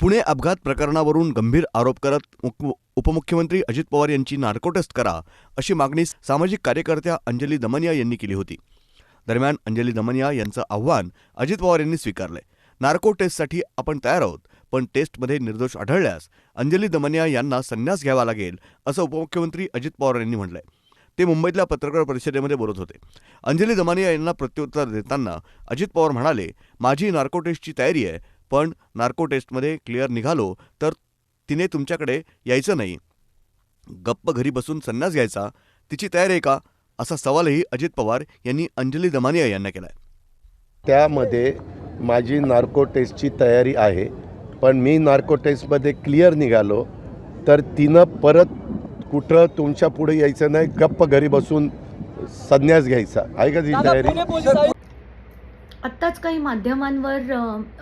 पुणे अपघात प्रकरणावरून गंभीर आरोप करत उपमुख्यमंत्री अजित पवार यांची नार्को टेस्ट करा अशी मागणी सामाजिक कार्यकर्त्या अंजली दमनिया यांनी केली होती. दरम्यान अंजली दमनिया यांचं आव्हान अजित पवार यांनी स्वीकारलंय. नार्को टेस्टसाठी आपण तयार आहोत पण टेस्टमध्ये निर्दोष आढळल्यास अंजली दमनिया यांना संन्यास घ्यावा लागेल असं उपमुख्यमंत्री अजित पवार यांनी म्हटलंय. ते मुंबईतल्या पत्रकार परिषदेमध्ये बोलत होते. अंजली दमानिया यांना प्रत्युत्तर देताना अजित पवार म्हणाले माझी नार्को टेस्टची तयारी आहे पण नार्को टेस्टमध्ये क्लिअर निघालो तर तिने तुमच्याकडे यायचं नाही. गप्प घरी बसून संन्यास घ्यायचा तिची तयारी आहे का? असा सवालही अजित पवार यांनी अंजली दमानिया यांना केलाय. त्यामध्ये माझी नार्को टेस्टची तयारी आहे पण मी नार्को टेस्टमध्ये क्लिअर निघालो तर तिनं परत कुठं तुमच्यापुढे यायचं नाही गप्प घरी बसून संन्यास घ्यायचा. आहे का ती तयारी? आत्ताच काही माध्यमांवर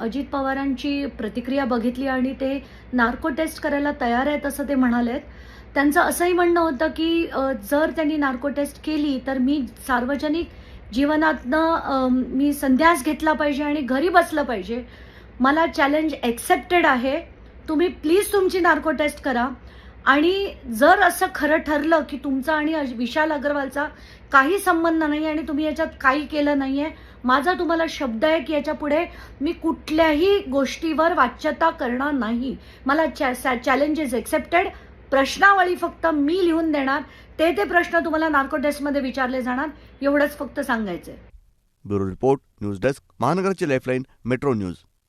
अजित पवारांची प्रतिक्रिया बघितली आणि ते नार्को टेस्ट करायला तयार आहेत असं ते म्हणालेत. त्यांचं असंही म्हणणं होतं की जर त्यांनी नार्को टेस्ट केली तर मी सार्वजनिक जीवनातनं मी संध्यास घेतला पाहिजे आणि घरी बसलं पाहिजे. मला चॅलेंज एक्सेप्टेड आहे. तुम्ही प्लीज तुमची नार्को टेस्ट करा. आणि जर असं खरं ठरलं की तुमचा आणि विशाल अग्रवालचा काही संबंध नाही आणि तुम्ही याच्यात काही केलं नाही आहे माझा तुम्हाला शब्द आहे की याच्यापुढे मी कुठल्याही गोष्टीवर वाच्यता करणार नाही. मला चॅ चॅलेंजेस एक्सेप्टेड प्रश्नावळी फक्त मी लिहून देणार. ते ते प्रश्न तुम्हाला नार्को टेस्टमध्ये विचारले जाणार. एवढंच फक्त सांगायचं ब्युरो रिपोर्ट न्यूज डेस्क महानगराची लाईफलाईन मेट्रो न्यूज.